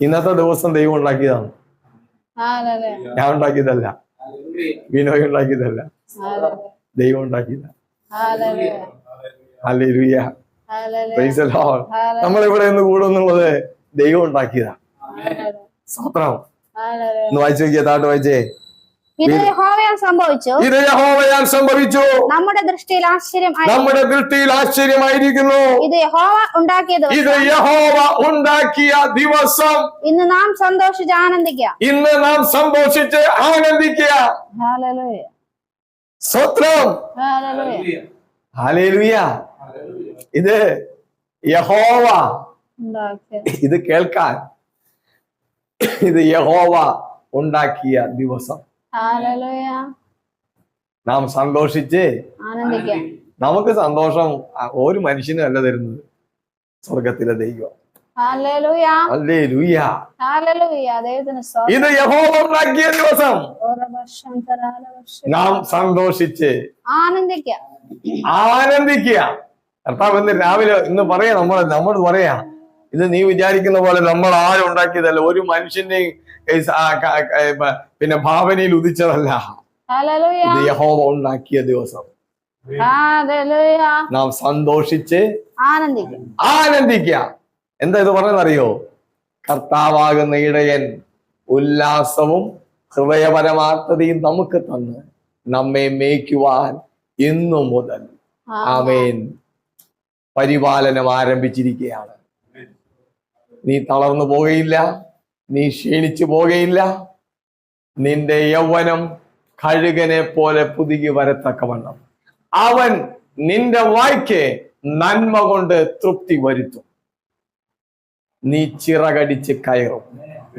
ഇന്നത്തെ ദിവസം ദൈവം ഉണ്ടാക്കിയതാണ്. ഞാൻ ഉണ്ടാക്കിയതല്ല. വിനോയ് ഉണ്ടാക്കിയതല്ല. ദൈവം ഉണ്ടാക്കിയതാണ് Hallelujah. നമ്മൾ ഇവിടെ ഒന്ന് കൂടുന്നുള്ളത് ദൈവം ഉണ്ടാക്കിയതാ. സ്വത്രം. ഒന്ന് വായിച്ചു നോക്കിയ താട്ട് വായിച്ചേ. ഇത് യഹോവയാൽ സംഭവിച്ചു. ഇത് യഹോവയാൽ സംഭവിച്ചു. നമ്മുടെ ദൃഷ്ടിയിൽ ആശ്ചര്യം. നമ്മുടെ ദൃഷ്ടിയിൽ ആശ്ചര്യമായിരിക്കുന്നു. ഇത് യഹോവ ഉണ്ടാക്കിയത് ഇത് യഹോവ ഉണ്ടാക്കിയ ദിവസം. ഇന്ന് നാം സന്തോഷിച്ച് ആനന്ദിക്കുക ഇന്ന് നാം സന്തോഷിച്ച് ആനന്ദിക്കുക. സ്വത്രം. ഇത് യഹോവ. ഉണ്ടാക്കിയ. ഇത് കേൾക്കാൻ. ഇത് യഹോവ ഉണ്ടാക്കിയ ദിവസം. നാം സന്തോഷിച്ച് നമുക്ക് സന്തോഷം ഒരു മനുഷ്യനും അല്ല തരുന്നത്. സ്വർഗത്തിലെ ദൈവം. ഇത് യഹോവുണ്ടാക്കിയ ദിവസം. നാം സന്തോഷിച്ച് ആനന്ദിക്കാം. ആനന്ദിക്കുക. കർത്താവ് ഇന്ന് രാവിലെ ഇന്ന് പറയാ നമ്മൾ നമ്മൾ പറയാ. ഇത് നീ വിചാരിക്കുന്ന പോലെ നമ്മൾ ആരും ഉണ്ടാക്കിയതല്ല. ഒരു മനുഷ്യന്റെ പിന്നെ ഭാവനയിൽ ഉദിച്ചതല്ല. ഇത് യഹോവ ഉണ്ടാക്കിയ ദിവസം. നാം സന്തോഷിച്ച് ആനന്ദിക്ക. ആനന്ദിക്കുക. എന്താ ഇത് പറഞ്ഞെന്നറിയോ കർത്താവാകുന്ന ഇടയൻ ഉല്ലാസവും ഹൃദയപരമാർത്ഥതയും നമുക്ക് തന്ന് നമ്മെ മേയ്ക്കുവാൻ ഇന്നു മുതൽ. ആമേൻ. പരിപാലനം ആരംഭിച്ചിരിക്കുകയാണ്. നീ തളർന്നു പോകുകയില്ല നീ ക്ഷീണിച്ചു പോകുകയില്ല നിന്റെ യൗവനം കഴുകനെ പോലെ പുതുകി വരത്തക്കവണ്ണം. അവൻ നിന്റെ വായ്ക്ക് നന്മ കൊണ്ട് തൃപ്തി വരുത്തും. നീ ചിറകടിച്ച് കയറും.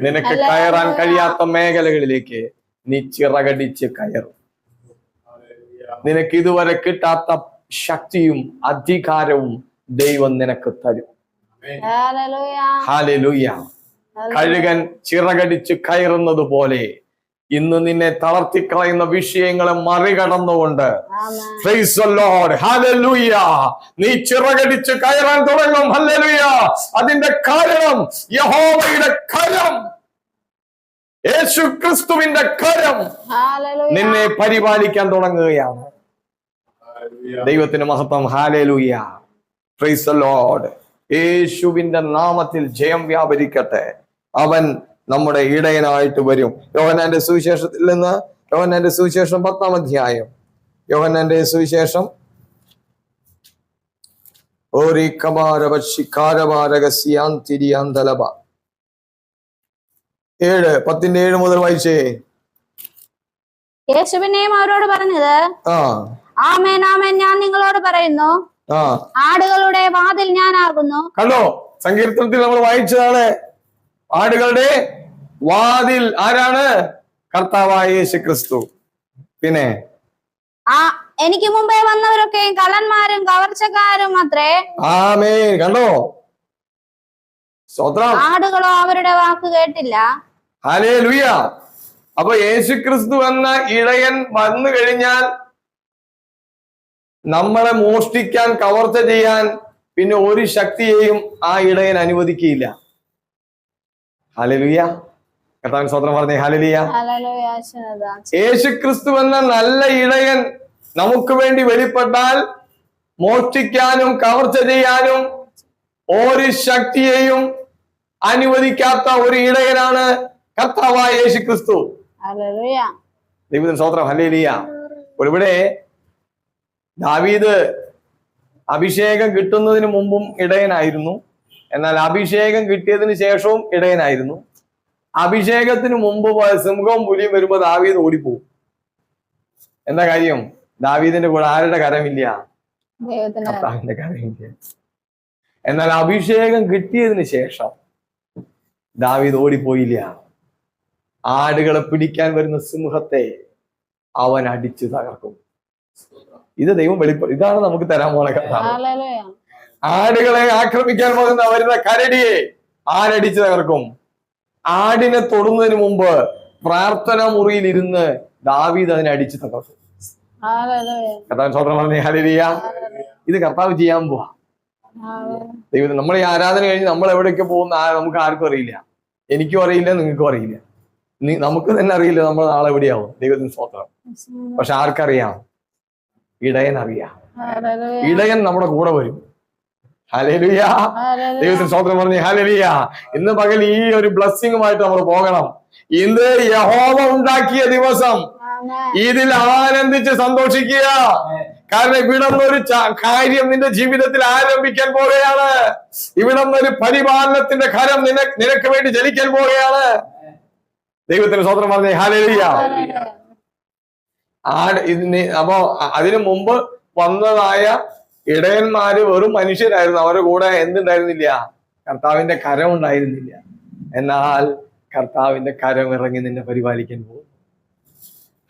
നിനക്ക് കയറാൻ കഴിയാത്ത മേഖലകളിലേക്ക് നീ ചിറകടിച്ച് കയറും. നിനക്ക് ഇതുവരെ കിട്ടാത്ത ശക്തിയും അധികാരവും ദൈവം നിനക്ക് തരും. Hallelujah. കഴുകൻ ചിറകടിച്ച് കയറുന്നത് പോലെ ഇന്ന് നിന്നെ തളർത്തിക്കളയുന്ന വിഷയങ്ങളെ മറികടന്നുകൊണ്ട്. Amen. Praise the Lord. നീ ചിറകടിച്ച് കയറാൻ തുടങ്ങും. ഹല്ലേലൂയ അതിന്റെ കാരണം യഹോവയുടെ കരം. യേശു ക്രിസ്തുവിന്റെ കരം. Hallelujah. നിന്നെ പരിപാലിക്കാൻ തുടങ്ങുകയാണ്. ദൈവത്തിന് മഹത്വം. Hallelujah praise the Lord. യേശുവിന്റെ നാമത്തിൽ ജയം വ്യാപരിക്കട്ടെ. അവൻ നമ്മുടെ ഇടയനായിട്ട് വരും. യോഹനാന്റെ സുവിശേഷത്തിൽ നിന്ന് യോഹനാന്റെ സുവിശേഷം പത്താം അധ്യായം. യോഹനാന്റെ സുവിശേഷം. ഓരി കമാരവശിക്കാരമാരകസ്യാന്തിരിയാന്തലബ ഏഴ് പത്തിന്റെ ഏഴ് മുതൽ വായിച്ചേ. യേശുവിനെയും അവരോട് പറഞ്ഞത് ആമേൻ ആമേൻ ഞാൻ നിങ്ങളോട് പറയുന്നു. ആടുകളുടെ വാതിൽ ഞാനാകുന്നു. കണ്ടോ? സങ്കീർത്തനത്തിൽ നമ്മൾ വായിച്ചതാണ്. ആടുകളുടെ വാതിൽ ആരാണ്? കർത്താവായ യേശു ക്രിസ്തു പിന്നെ? ആ എനിക്ക് മുമ്പേ വന്നവരൊക്കെ കള്ളന്മാരും കവർച്ചക്കാരും അത്രേ. ആമേ കണ്ടോ? സ്വത്രം ആടുകളോ അവരുടെ വാക്ക് കേട്ടില്ല. ഹലേ ലുയ അപ്പൊ യേശു ക്രിസ്തു എന്ന ഇടയൻ വന്നു കഴിഞ്ഞാൽ നമ്മളെ മോഷ്ടിക്കാൻ കവർച്ച ചെയ്യാൻ പിന്നെ ഒരു ശക്തിയെയും ആ ഇടയൻ അനുവദിക്കുകയില്ല. ഹാലലുയ കർത്താവിൻ സ്വത്രം പറഞ്ഞേ ഹലലിയ. യേശു ക്രിസ്തു എന്ന നല്ല ഇടയൻ നമുക്ക് വേണ്ടി വെളിപ്പെട്ടാൽ മോഷ്ടിക്കാനും കവർച്ച ചെയ്യാനും ഒരു ശക്തിയെയും അനുവദിക്കാത്ത ഒരു ഇടയനാണ് കർത്താവായ യേശു ക്രിസ്തു. ദൈവത്തിന് സ്വത്രം ഒരുവിടെ ഇവിടെ ദാവീദ് അഭിഷേകം കിട്ടുന്നതിന് മുമ്പും ഇടയനായിരുന്നു. എന്നാൽ അഭിഷേകം കിട്ടിയതിന് ശേഷവും ഇടയനായിരുന്നു. അഭിഷേകത്തിന് മുമ്പ് സിംഹവും പുലിയും വരുമ്പോ ദാവീദ് ഓടിപ്പോവും എന്താ കാര്യം? ദാവീദിന്റെ കൂടെ ആരുടെ കരമില്ല? കർത്താവിന്റെ കരമില്ല. എന്നാൽ അഭിഷേകം കിട്ടിയതിന് ശേഷം ദാവീദ് ഓടിപ്പോയില്ല. ആടുകളെ പിടിക്കാൻ വരുന്ന സിംഹത്തെ അവൻ അടിച്ചു തകർക്കും. ഇത് ദൈവം വെളിപ്പെടും ഇതാണ് നമുക്ക് തരാൻ പോണ കഥ. ആടുകളെ ആക്രമിക്കാൻ പോകുന്ന വരുന്ന കരടിയെ ആരടിച്ചു തകർക്കും. ആടിനെ തൊടുന്നതിന് മുമ്പ് പ്രാർത്ഥന മുറിയിൽ ഇരുന്ന് ദാവീദ് അതിനെ അടിച്ചു തകർക്കും. കർത്താവ് സ്വന്തം പറഞ്ഞ ഇത് കർത്താവ് ചെയ്യാൻ പോവാ. ദൈവം ദൈവത്തിന് നമ്മൾ ഈ ആരാധന കഴിഞ്ഞ് നമ്മൾ എവിടേക്ക് പോകുന്ന നമുക്ക് ആർക്കും അറിയില്ല. എനിക്കും അറിയില്ല നിങ്ങൾക്കും അറിയില്ല. നമുക്ക് തന്നെ അറിയില്ല നമ്മൾ നാളെ എവിടെയാവും. ദൈവത്തിന് സ്വത്രം പക്ഷെ ആർക്കറിയാം? ഇടയൻ അറിയാം. ഇടയൻ നമ്മുടെ കൂടെ വരും. ഹലേലുയാ ദൈവത്തിന് സ്വത്രം പറഞ്ഞു ഹലലിയ ഇന്ന് പകൽ ഈ ഒരു ബ്ലസ്സിംഗുമായിട്ട് നമ്മൾ പോകണം. ഇന്ന് യഹോവ ഉണ്ടാക്കിയ ദിവസം. ഇതിൽ ആനന്ദിച്ച് സന്തോഷിക്കുക. കാരണം ഇവിടെ ഒരു കാര്യം നിന്റെ ജീവിതത്തിൽ ആരംഭിക്കാൻ പോവുകയാണ്. ഇവിടെ ഒരു പരിപാലനത്തിന്റെ കരം നിന നിനക്ക് വേണ്ടി ജലിക്കാൻ പോവുകയാണ്. ദൈവത്തിന് സ്വന്തം പറഞ്ഞേ ഹലലിയ ആ അപ്പോ അതിനു മുമ്പ് വന്നതായ ഇടയന്മാര് വെറും മനുഷ്യരായിരുന്നു. അവരുടെ കൂടെ എന്തുണ്ടായിരുന്നില്ല? കർത്താവിന്റെ കരം ഉണ്ടായിരുന്നില്ല. എന്നാൽ കർത്താവിന്റെ കരം ഇറങ്ങി നിന്നെ പരിപാലിക്കാൻ പോകും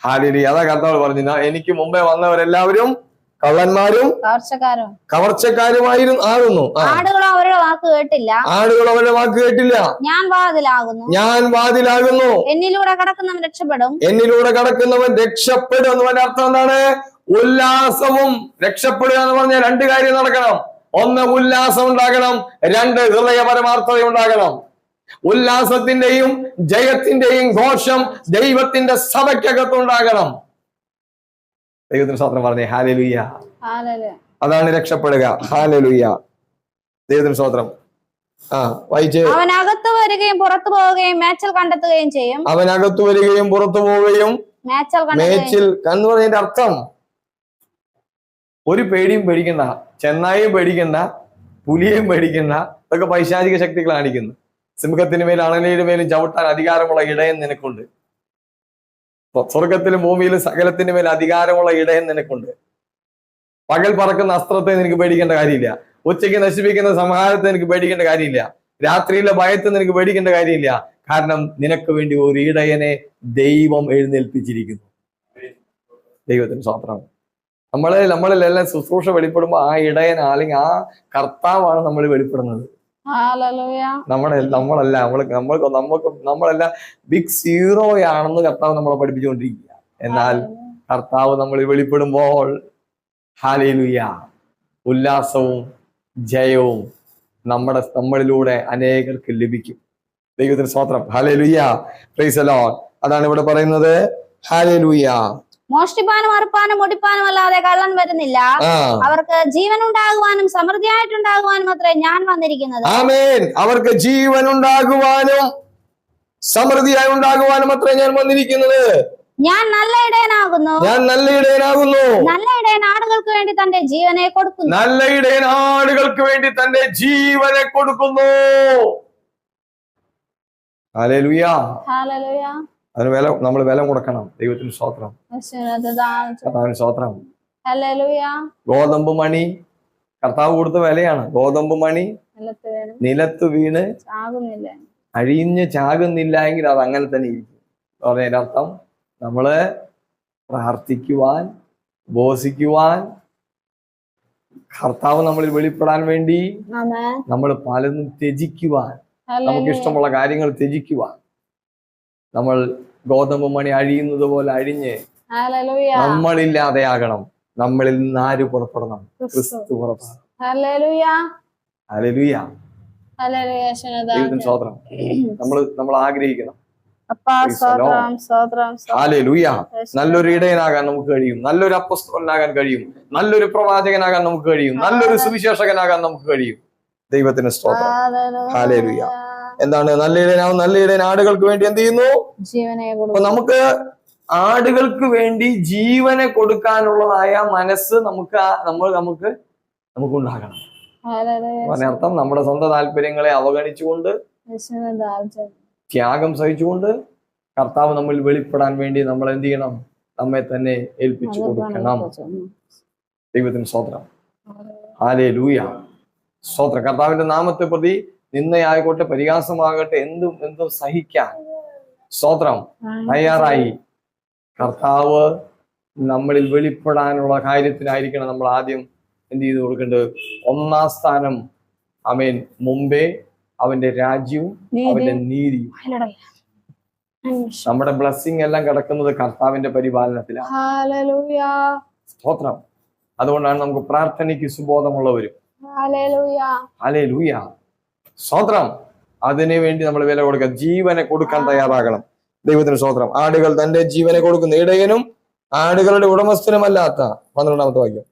ഹാലിലി അതാ കർത്താവ് പറഞ്ഞു എനിക്ക് മുമ്പേ വന്നവരെല്ലാവരും കള്ളന്മാരും കവർച്ചക്കാരും കവർച്ചക്കാരുമായിരുന്നു ആകുന്നു. ആ. അവരുടെ വാക്ക് കേട്ടില്ല. ആടുകൾ അവരുടെ വാക്ക് കേട്ടില്ല. ഞാൻ വാതിലാകുന്നു. ഞാൻ വാതിലാകുന്നു. എന്നിലൂടെ കടക്കുന്നവൻ രക്ഷപ്പെടും. എന്നിലൂടെ കടക്കുന്നവൻ രക്ഷപ്പെടും എന്ന് പറഞ്ഞ അർത്ഥം എന്താണ്? ഉല്ലാസവും രക്ഷപ്പെടുക എന്ന് പറഞ്ഞാൽ രണ്ട് കാര്യം നടക്കണം. ഒന്ന് ഉല്ലാസം ഉണ്ടാകണം രണ്ട് ഹൃദയ പരമാർത്ഥത ഉണ്ടാകണം. ഉല്ലാസത്തിന്റെയും ജയത്തിന്റെയും ഘോഷം ദൈവത്തിന്റെ സഭയ്ക്കകത്ത് ഉണ്ടാകണം. ദൈവത്തിന് സ്വത്രം പറഞ്ഞേ ഹാലലുയ്യ അതാണ് രക്ഷപ്പെടുക. ഹാലലുയ്യ ദൈവത്തിന് സ്വത്രം അവൻ അകത്തു വരികയും പുറത്തു പോവുകയും മേച്ചൽ കണ്ടെത്തുകയും ചെയ്യും. അവൻ അകത്തു വരികയും പുറത്തു പോവുകയും മേച്ചൽ കണ്ടെത്തുകയും മേച്ചിൽ പറഞ്ഞതിന്റെ അർത്ഥം ഒരു പേടിയും പേടിക്കണ്ട ചെന്നായും പേടിക്കണ്ട പുലിയെയും പേടിക്കണ്ട ഇതൊക്കെ പൈശാചിക ശക്തികൾ കാണിക്കുന്നു. സിംഹത്തിന് മേലും അണലിയുടെ മേലും ചവിട്ടാൻ അധികാരമുള്ള ഇടയൻ നിനക്കുണ്ട്. സ്വ- സ്വർഗത്തിലും ഭൂമിയിലും സകലത്തിന് മേൽ അധികാരമുള്ള ഇടയൻ നിനക്കുണ്ട്. പകൽ പറക്കുന്ന അസ്ത്രത്തെ നിനക്ക് പേടിക്കേണ്ട കാര്യമില്ല. ഉച്ചയ്ക്ക് നശിപ്പിക്കുന്ന സംഹാരത്തെ നിനക്ക് പേടിക്കേണ്ട കാര്യമില്ല. രാത്രിയിലെ ഭയത്തെ നിനക്ക് പേടിക്കേണ്ട കാര്യമില്ല. കാരണം നിനക്ക് വേണ്ടി ഒരു ഇടയനെ ദൈവം എഴുന്നേൽപ്പിച്ചിരിക്കുന്നു. ദൈവത്തിന് സ്വാത്രം നമ്മളെ നമ്മളിലെല്ലാം ശുശ്രൂഷ വെളിപ്പെടുമ്പോൾ ആ ഇടയൻ അല്ലെങ്കിൽ ആ കർത്താവാണ് നമ്മൾ വെളിപ്പെടുന്നത്. നമ്മുടെ നമ്മളല്ല നമ്മൾ നമ്മൾക്ക് നമുക്ക് നമ്മളെല്ലാം ബിഗ് സീറോയാണെന്ന് കർത്താവ് നമ്മളെ പഠിപ്പിച്ചുകൊണ്ടിരിക്കുക എന്നാൽ കർത്താവ് നമ്മൾ വെളിപ്പെടുമ്പോൾ ഹാലേലുയ ഉല്ലാസവും ജയവും നമ്മുടെ നമ്മളിലൂടെ അനേകർക്ക് ലഭിക്കും. ദൈവത്തിന് സ്വാത്രം ഹാലേലുയ്യ പ്രൈസ് അതാണ് ഇവിടെ പറയുന്നത്. ഹാലേലുയ്യ മോഷ്ടിപ്പാനും അറുപ്പാനും മുടിപ്പാനും അല്ലാതെ കള്ളൻ വരുന്നില്ല. അവർക്ക് ജീവൻ ഉണ്ടാകുവാനും സമൃദ്ധിയായിട്ടുണ്ടാകുവാനും അത്രേ ഞാൻ വന്നിരിക്കുന്നത്. ആമേൻ. അവർക്ക് ജീവൻ ഉണ്ടാകുവാനും സമൃദ്ധിയായി ഉണ്ടാകുവാനും അത്രേ ഞാൻ വന്നിരിക്കുന്നത്. ഞാൻ നല്ല ഇടയനാകുന്നു. ഞാൻ നല്ല ഇടയനാകുന്നു. നല്ല ഇടയൻ ആടുകൾക്ക് വേണ്ടി തന്റെ ജീവനെ കൊടുക്കുന്നു. നല്ല ഇടയൻ ആടുകൾക്ക് വേണ്ടി തന്റെ ജീവനെ കൊടുക്കുന്നു. ഹല്ലേലൂയ. ഹല്ലേലൂയ. അതിന് വില നമ്മൾ വില കൊടുക്കണം. ദൈവത്തിന് സ്വത്രം സ്വത്രം ഗോതമ്പ് മണി കർത്താവ് കൊടുത്ത വിലയാണ്. ഗോതമ്പ് മണി നിലത്ത് വീണ്. അഴിഞ്ഞ് ചാകുന്നില്ല എങ്കിൽ അത് അങ്ങനെ തന്നെ ഇരിക്കും. പറഞ്ഞതിന്റെ അർത്ഥം നമ്മൾ പ്രാർത്ഥിക്കുവാൻ ഉപസിക്കുവാൻ കർത്താവ് നമ്മളിൽ വെളിപ്പെടാൻ വേണ്ടി നമ്മൾ പലതും ത്യജിക്കുവാൻ നമുക്ക് ഇഷ്ടമുള്ള കാര്യങ്ങൾ ത്യജിക്കുവാൻ നമ്മൾ ഗോതമ്പ് മണി അഴിയുന്നത് പോലെ അഴിഞ്ഞ് നമ്മളില്ലാതെ നമ്മളില്ലാതെയാകണം. നമ്മളിൽ നിന്ന് ആര് പുറപ്പെടണം? ക്രിസ്തു. പുറപ്പെടണം. സ്വാതന്ത്ര്യം നമ്മൾ നമ്മൾ നമ്മൾ ആഗ്രഹിക്കണം. നല്ലൊരു ഇടയനാകാൻ നമുക്ക് കഴിയും. നല്ലൊരു അപ്പസ്തോലനാകാൻ കഴിയും. നല്ലൊരു പ്രവാചകനാകാൻ നമുക്ക് കഴിയും. നല്ലൊരു സുവിശേഷകനാകാൻ നമുക്ക് കഴിയും. ദൈവത്തിന് സ്തോത്രം. ഹല്ലേലൂയ. എന്താണ്? നല്ല ഇടയനാവും നല്ല ഇടയൻ ആടുകൾക്ക് വേണ്ടി എന്ത് ചെയ്യുന്നു? ജീവനെ അപ്പൊ നമുക്ക് ആടുകൾക്ക് വേണ്ടി ജീവനെ കൊടുക്കാനുള്ളതായ മനസ്സ് നമുക്ക് നമ്മൾ നമുക്ക് നമുക്ക് ഉണ്ടാകണം അതിനർത്ഥം നമ്മുടെ സ്വന്തം താല്പര്യങ്ങളെ അവഗണിച്ചുകൊണ്ട് ത്യാഗം സഹിച്ചുകൊണ്ട് കർത്താവ് നമ്മൾ വെളിപ്പെടാൻ വേണ്ടി നമ്മൾ എന്ത് ചെയ്യണം? നമ്മെ തന്നെ ഏൽപ്പിച്ചു കൊടുക്കണം. ദൈവത്തിന് സ്വോത്രം ആലേ ലൂയ സ്വോത്രം കർത്താവിന്റെ നാമത്തെ പ്രതി നിന്നയായിക്കോട്ടെ പരിഹാസമാകട്ടെ എന്തും എന്തും സഹിക്കാൻ. സ്തോത്രം. തയ്യാറായി. കർത്താവ് നമ്മളിൽ വെളിപ്പെടാനുള്ള കാര്യത്തിനായിരിക്കണം നമ്മൾ ആദ്യം എന്ത് ചെയ്ത് കൊടുക്കേണ്ടത്? ഒന്നാം സ്ഥാനം അമേൻ മുമ്പേ അവന്റെ രാജ്യവും അവന്റെ നീതിയും. നമ്മുടെ ബ്ലസ്സിംഗ് എല്ലാം കിടക്കുന്നത് കർത്താവിന്റെ പരിപാലനത്തിലാണ്. സ്തോത്രം. അതുകൊണ്ടാണ് നമുക്ക് പ്രാർത്ഥനയ്ക്ക് സുബോധമുള്ളവരും. അലേ അതിനു വേണ്ടി നമ്മൾ വില കൊടുക്കുക. ജീവനെ കൊടുക്കാൻ തയ്യാറാകണം. ദൈവത്തിന് സ്വതന്ത്രം ആടുകൾ തന്റെ ജീവനെ കൊടുക്കുന്ന. ഇടയനും ആടുകളുടെ ഉടമസ്ഥനുമല്ലാത്ത. പന്ത്രണ്ടാമത്തെ വാക്യം.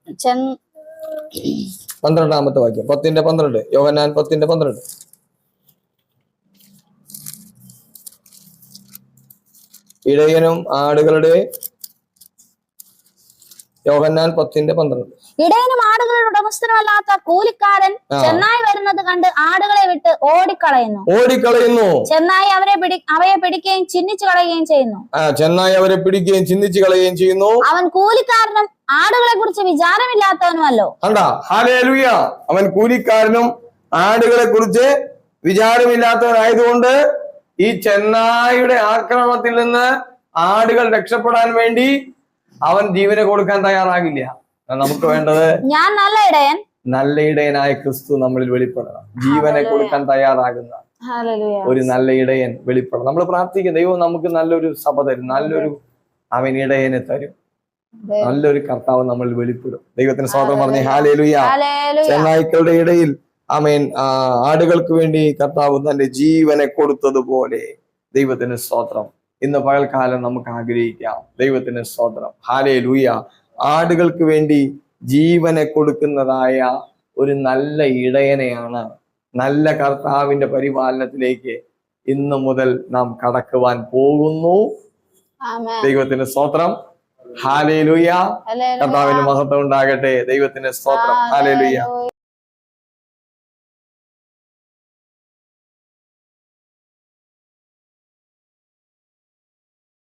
പന്ത്രണ്ടാമത്തെ വാക്യം. പത്തിന്റെ പന്ത്രണ്ട്. യോഹന്നാൻ പത്തിന്റെ പന്ത്രണ്ട്. ഇടയനും ആടുകളുടെ യോഹന്നാൻ പത്തിന്റെ പന്ത്രണ്ട്. ഇടയനും ആടുകളുടെ ഉടമസ്ഥനുമല്ലാത്ത കൂലിക്കാരൻ. ചെന്നായി വരുന്നത് കണ്ട് ആടുകളെ വിട്ട് ഓടിക്കളയുന്നു. ഓടിക്കളയുന്നു. ചെന്നായി അവരെ പിടി അവയെ പിടിക്കുകയും ചിഹ്നിച്ചു കളയുകയും ചെയ്യുന്നു. ആ ചെന്നായി അവരെ പിടിക്കുകയും ചിന്തിച്ചു കളയുകയും ചെയ്യുന്നു. അവൻ കൂലിക്കാരനും ആടുകളെ കുറിച്ച് വിചാരമില്ലാത്തവനുമല്ലോ. കണ്ട? ഹാലേലുയ അവൻ കൂലിക്കാരനും ആടുകളെ കുറിച്ച് വിചാരമില്ലാത്തവനായതുകൊണ്ട് ഈ ചെന്നായിയുടെ ആക്രമണത്തിൽ നിന്ന് ആടുകൾ രക്ഷപ്പെടാൻ വേണ്ടി അവൻ ജീവനെ കൊടുക്കാൻ തയ്യാറാകില്ല. നമുക്ക് വേണ്ടത് ഞാൻ നല്ല ഇടയൻ. നല്ല ഇടയനായ ക്രിസ്തു നമ്മളിൽ വെളിപ്പെടണം. ജീവനെ. കൊടുക്കാൻ തയ്യാറാകുന്ന. ഒരു നല്ല ഇടയൻ വെളിപ്പെടണം. നമ്മൾ പ്രാർത്ഥിക്കും ദൈവം നമുക്ക് നല്ലൊരു സഭ തരും നല്ലൊരു അവൻ ഇടയനെ തരും. നല്ലൊരു കർത്താവ് നമ്മൾ വെളിപ്പെടും. ദൈവത്തിന് സ്വാതന്ത്ര്യം പറഞ്ഞ ഹാലേലുയ. ചെന്നായ്ക്കളുടെ ഇടയിൽ ആമേൻ. ആടുകൾക്ക് വേണ്ടി കർത്താവ് തന്റെ ജീവനെ കൊടുത്തതുപോലെ ദൈവത്തിന് സ്തോത്രം. ഇന്ന് പകൽക്കാലം നമുക്ക് ആഗ്രഹിക്കാം. ദൈവത്തിന് സ്തോത്രം. ഹാലേ ലൂയ ആടുകൾക്ക് വേണ്ടി ജീവനെ കൊടുക്കുന്നതായ ഒരു നല്ല ഇടയനെയാണ് നല്ല കർത്താവിന്റെ പരിപാലനത്തിലേക്ക് ഇന്നു മുതൽ നാം കടക്കുവാൻ പോകുന്നു. ദൈവത്തിന്റെ ദൈവത്തിന് സ്തോത്രം. ഹാലേ ലൂയ കർത്താവിന്റെ കർത്താവിന് മഹത്വം ഉണ്ടാകട്ടെ. ദൈവത്തിന്റെ സ്തോത്രം. ഹാലേ ലൂയ.